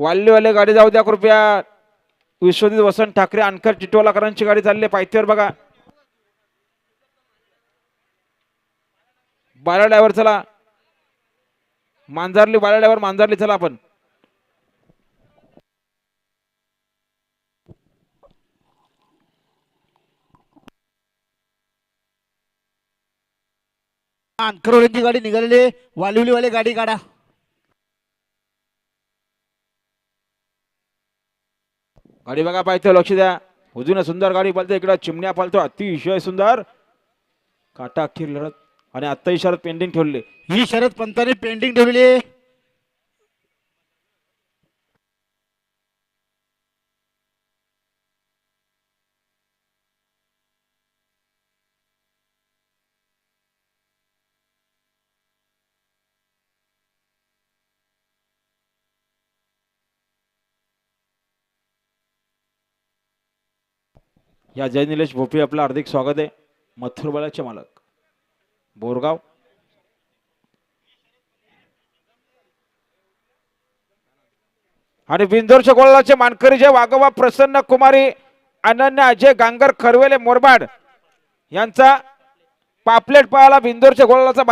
वाल्लीवाले गाडी जाऊ द्या कृपया. विश्वजित वसंत ठाकरे अनकर चिटोलाकरांची गाडी चालली आहे पायथ्यावर बघा. बाला ड्रायव्हर चला. मांजारली बाला ड्रायव्हर मांजारली चला आपण. अंकरवाल्यांची गाडी निघालेली वालिवलीवाले गाडी काढा. गाडी बघा पाहिजे लक्ष द्या. अजून सुंदर गाडी पलते इकडं चिमण्या पालतो अतिशय सुंदर. काटा अखेर लढत. आणि आत्ताही शरद पेंडिंग ठेवले ही शरद पंतांनी पेंडिंग ठेवली या जय निलेश भोपी आपलं हार्दिक स्वागत आहे. मथुरबालाचे मालक. बोरगाव. आणि बिंदोरच्या गोळाचे मानकरी जे वाघोबा प्रसन्न कुमारी अनन्या अजय गांगर खरवेले मोरबाड यांचा पापलेट पाहायला बिंदोरच्या गोळाचा